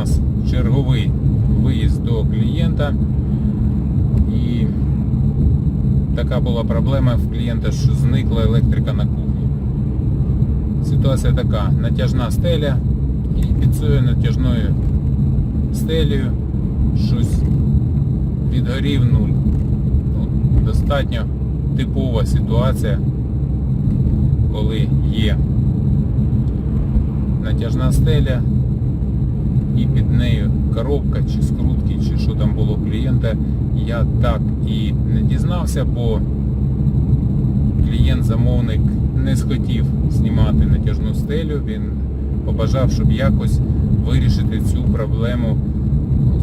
нас черговий виїзд до клієнта. І така була проблема в клієнта, що зникла електрика на кухні. Ситуація така, натяжна стеля і під цією натяжною стелею щось відгорів нуль. Ну, достатньо типова ситуація, коли є натяжна стеля і під нею коробка чи скрутки, чи що там було у клієнта. Я так і не дізнався, бо клієнт-замовник не схотів знімати натяжну стелю. Він побажав, щоб якось вирішити цю проблему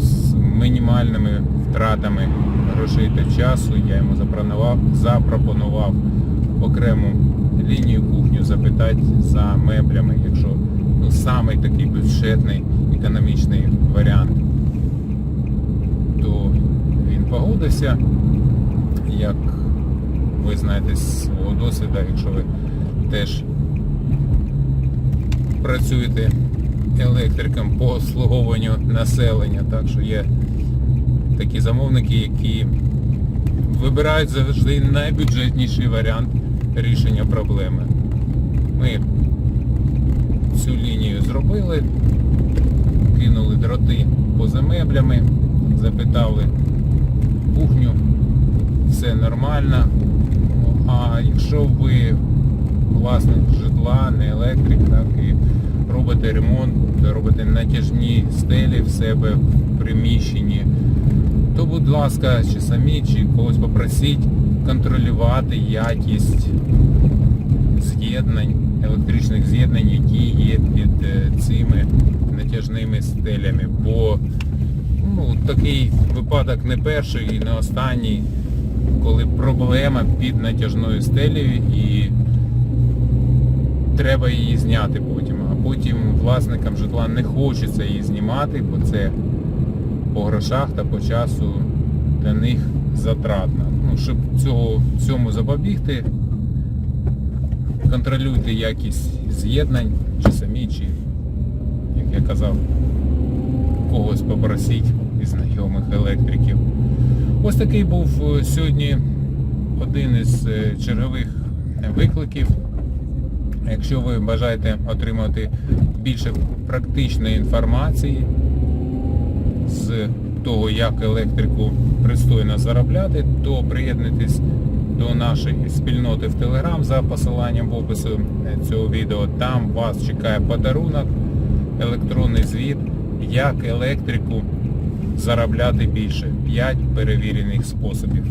з мінімальними втратами грошей та часу. Я йому запропонував, окрему лінію кухню запитати за меблями, якщо ну, самий такий бюджетний економічний варіант, то він погодився. Як ви знаєте з свого досвіду, якщо ви теж працюєте електриком по обслуговуванню населення, так що є такі замовники, які вибирають завжди найбюджетніший варіант рішення проблеми. Ми зробили, кинули дроти поза меблями, запитали кухню, все нормально. А якщо ви власник житла, не електрик, так і робите ремонт, робите натяжні стелі в себе в приміщенні, то будь ласка, чи самі, чи когось попросіть контролювати якість з'єднань, електричних з'єднань, які є під е, цими натяжними стелями. Бо ну, такий випадок не перший і не останній, коли проблема під натяжною стелею і треба її зняти потім. А потім власникам житла не хочеться її знімати, бо це по грошах та по часу для них затратно. Ну, щоб цього, цьому запобігти, контролюйте якість з'єднань, чи самі, чи, як я казав, когось попросіть із знайомих електриків. Ось такий був е, сьогодні один із е, чергових викликів. Якщо ви бажаєте отримати більше практичної інформації з того, як електрику пристойно заробляти, то приєднуйтесь до нашої спільноти в Телеграм за посиланням в опису е, цього відео. Там вас чекає подарунок, електронний звіт, як електрику заробляти більше. 5 перевірених способів.